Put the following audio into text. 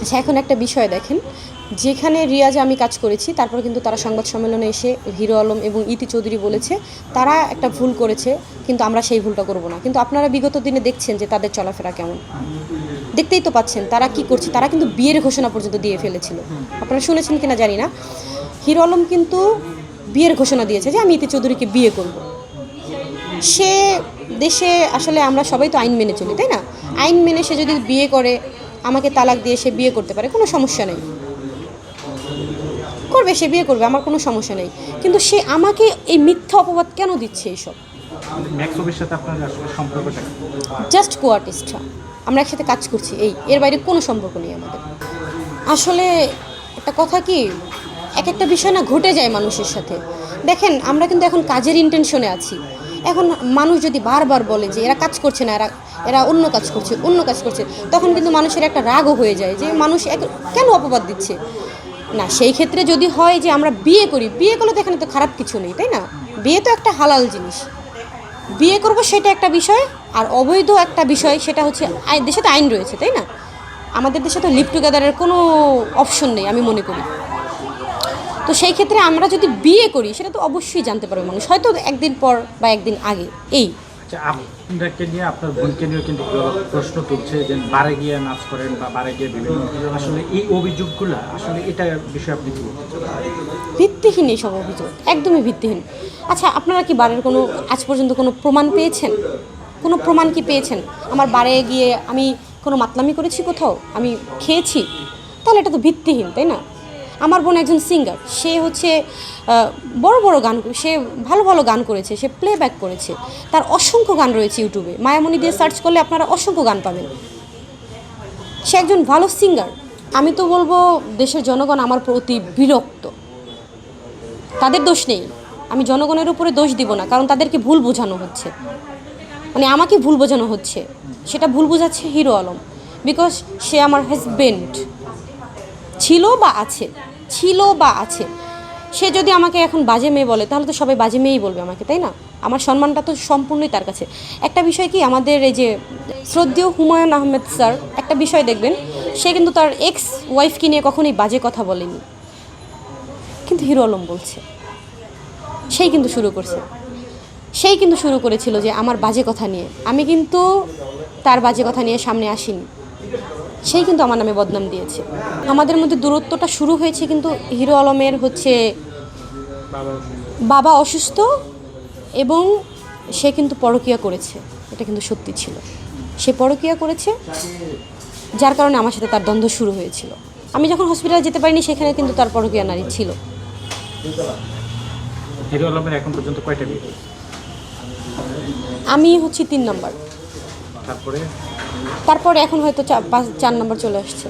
আচ্ছা এখন একটা বিষয় দেখেন। যেখানে রিয়াজে আমি কাজ করেছি, তারপর কিন্তু তারা সংবাদ সম্মেলনে এসে হিরো আলম এবং ইতি চৌধুরী বলেছে, তারা একটা ভুল করেছে, কিন্তু আমরা সেই ভুলটা করব না। কিন্তু আপনারা বিগত দিনে দেখছেন যে তাদের চলাফেরা কেমন। দেখতেই তো পাচ্ছেন, তারা কি করছে, তারা কিন্তু বিয়ের ঘোষণা পর্যন্ত দিয়ে ফেলেছিল। আপনারা শুনেছেন কিনা জানি না। হিরো আলম কিন্তু বিয়ের ঘোষণা দিয়েছে যে আমি ইতি চৌধুরীকে বিয়ে করব। সে দেশে আসলে আমরা সবাই তো আইন মেনে চলি, তাই না? আইন মেনে সে যদি বিয়ে করে আমাকে তালাক দিয়ে সে বিয়ে করতে পারে কোনো সমস্যা নেই। করবে সে বিয়ে করবে আমার কোনো সমস্যা নেই। কিন্তু সে আমাকে এই মিথ্যা অপবাদ কেন দিচ্ছে এইসব? জাস্ট কো আর্টিস্টরা আমরা একসাথে কাজ করছি এই এর বাইরে কোনো সম্পর্ক নেই আমাদের। আসলে একটা কথা কি এক একটা বিষয় না ঘটে যায় মানুষের সাথে। দেখেন আমরা কিন্তু এখন কাজের ইন্টেনশনে আছি। এখন মানুষ যদি বারবার বলে যে এরা কাজ করছে না, এরা এরা অন্য কাজ করছে, অন্য কাজ করছে, তখন কিন্তু মানুষের একটা রাগও হয়ে যায় যে মানুষ এক- কেন অপবাদ দিচ্ছে? না, সেই ক্ষেত্রে যদি হয় যে আমরা বিয়ে করি, বিয়ে করলে তো এখানে তো খারাপ কিছু নেই, তাই না? বিয়ে তো একটা হালাল জিনিস। বিয়ে করব সেটা একটা বিষয়, আর অবৈধ একটা বিষয় সেটা হচ্ছে দেশে তো আইন রয়েছে, তাই না? আমাদের দেশে তো লিভ টুগেদারের কোনো অপশন নেই, আমি মনে করি। তো সেই ক্ষেত্রে আমরা যদি বিয়ে করি সেটা তো অবশ্যই জানতে পারবে মানুষ। হয়তো একদিন পর বা একদিন আগে এই। আচ্ছা আপনাকে নিয়ে আপনার বোনকে নিয়েও কিন্তু প্রশ্ন তুলছে যে বারে গিয়ে নাচ করেন বা বারে গিয়ে বিভিন্ন আসলে এই অভিযোগগুলো আসলে এটা বিষয়ে আপনি কি? ভিত্তিহীন এইসব অভিযোগ একদমই ভিত্তিহীন। আচ্ছা আপনারা কি বারের কোনো আজ পর্যন্ত কোনো প্রমাণ পেয়েছেন? কোনো প্রমাণ কি পেয়েছেন? আমার বারে গিয়ে আমি কোনো মাতলামি করেছি কোথাও? আমি খেয়েছি? তাহলে এটা তো ভিত্তিহীন তাই না? আমার বোন একজন সিঙ্গার সে হচ্ছে বড় বড় গান, সে ভালো ভালো গান করেছে, সে প্লেব্যাক করেছে। তার অসংখ্য গান রয়েছে ইউটিউবে। মায়ামণি দিয়ে সার্চ করলে আপনারা অসংখ্য গান পাবেন। সে একজন ভালো সিঙ্গার আমি তো বলব, দেশের জনগণ আমার প্রতি বিরক্ত। তাদের দোষ নেই। আমি জনগণের উপরে দোষ দিব না, কারণ তাদেরকে ভুল বোঝানো হচ্ছে। মানে আমাকে ভুল বোঝানো হচ্ছে। সেটা ভুল বোঝাচ্ছে হিরো আলম। বিকজ সে আমার হাজবেন্ড ছিল বা আছে। ছিল বা আছে। সে যদি আমাকে এখন বাজে মেয়ে বলে, তাহলে তো সবাই বাজে মেয়েই বলবে আমাকে, তাই না? আমার সম্মানটা তো সম্পূর্ণই তার কাছে। একটা বিষয় কি, আমাদের এই যে শ্রদ্ধেয় হুমায়ুন আহমেদ স্যার, একটা বিষয় দেখবেন, সে কিন্তু তার এক্স ওয়াইফকে নিয়ে কখনোই বাজে কথা বলেনি। কিন্তু হিরো আলম বলছে, সেই কিন্তু শুরু করছে। সেই কিন্তু শুরু করেছিল যে আমার বাজে কথা নিয়ে। আমি কিন্তু তার বাজে কথা নিয়ে সামনে আসিনি। সেই কিন্তু আমার নামে বদনাম দিয়েছে। আমাদের মধ্যে দূরত্বটা শুরু হয়েছে কিন্তু হিরো আলমের হচ্ছে বাবা অসুস্থ এবং সে কিন্তু পরকিয়া করেছে। এটা কিন্তু সত্যি ছিল। সে পরকিয়া করেছে যার কারণে আমার সাথে তার দ্বন্দ্ব শুরু হয়েছিল। আমি যখন হসপিটালে যেতে পারিনি সেখানে কিন্তু তার পরকিয়া নারী ছিল। এখন পর্যন্ত কয়টা আমি হচ্ছি তিন নম্বর। তারপরে? তারপরে এখন হয়তো পাঁচ চার নম্বর চলে আসছে।